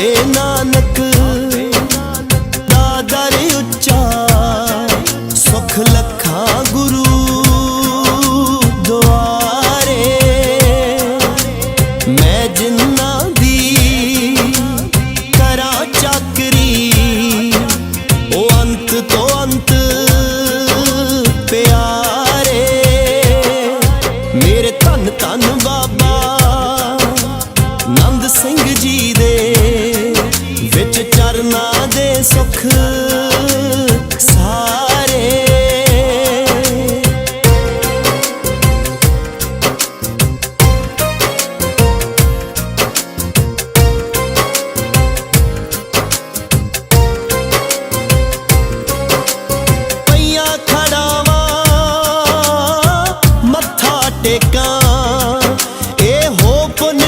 ਵੇ ਨਾਨਕ ਦਾਦਰ ਉੱਚਾ ਸੁਖ ਲਖਾ ਗੁਰੂ ਦੁਆਰੇ। ਮੈਂ ਜਿੰਨ ਕਰਨਾ ਦੇ ਸੁਖ ਸਾਰੇ। ਟੇਕਾਂ ਇਹ ਹੋ ਪੁੰਨ